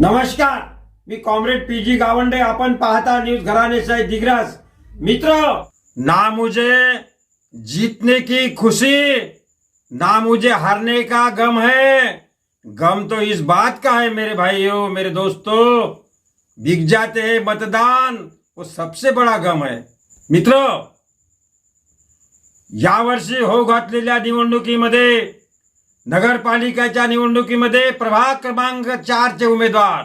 नमस्कार. मी comrade P G Gawande. आपण पाहता न्यूज घराने से दिग्रास. मित्र ना मुझे जीतने की खुशी ना मुझे हारने का गम है. गम तो इस बात का है मेरे भाइयों मेरे दोस्तों. बिक जाते हैं मतदान वो सबसे बड़ा गम है. मित्र यावर्षी हो घातलेल्या निवडणुकीमध्ये नगरपालिकेच्या निवडणुकीमध्ये प्रभाग क्रमांक चारचे उमेदवार.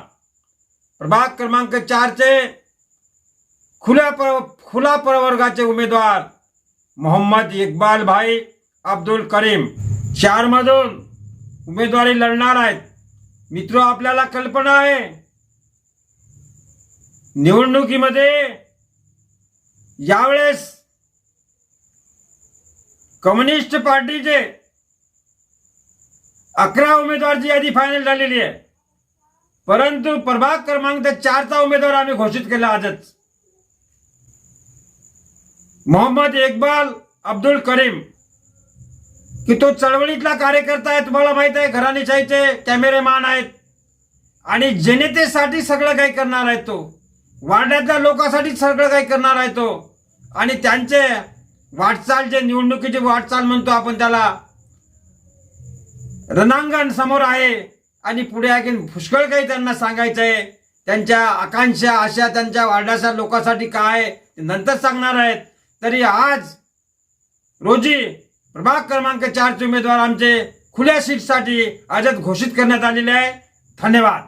प्रभाग क्रमांक चारचे खुल्या प्र खुला प्रवर्गाचे उमेदवार मोहम्मद इक्बाल भाई अब्दुल करीम. चार मधून उमेदवारी लढणार आहेत. मित्र आपल्याला कल्पना आहे. निवडणुकीमध्ये यावेळेस कम्युनिस्ट पार्टीचे अकरा उमेदवारची यादी फायनल झालेली आहे. परंतु प्रभाग क्रमांक चारचा उमेदवार आम्ही घोषित केला आजच. मोहम्मद इक्बाल अब्दुल करीम. की तो चळवळीतला कार्यकर्ता आहे तुम्हाला माहीत आहे घराणीशाहीचे कॅमेरेमॅन आहेत. आणि जनतेसाठी सगळं काही करणार आहे तो. वाड्यातल्या लोकांसाठी सगळं काही करणार आहे तो. आणि त्यांचे वाटचाल जे निवडणुकीची वाटचाल म्हणतो आपण त्याला रणांगण समोर आहे. आणि पुढे आणखीन पुष्कळ काही त्यांना सांगायचं आहे त्यांच्या आकांक्षा आशा त्यांच्या वाड्याच्या लोकांसाठी काय ते नंतर सांगणार आहेत. तरी आज रोजी प्रभाग क्रमांक चारचे उमेदवार आमचे खुल्या सीटसाठी आजच घोषित करण्यात आलेले आहे. धन्यवाद.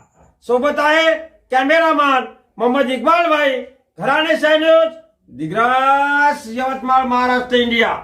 सोबत आहे कॅमेरामॅन मोहम्मद इकबाल भाई घराणे न्यूज दिग्रास यवतमाळ महाराष्ट्र इंडिया.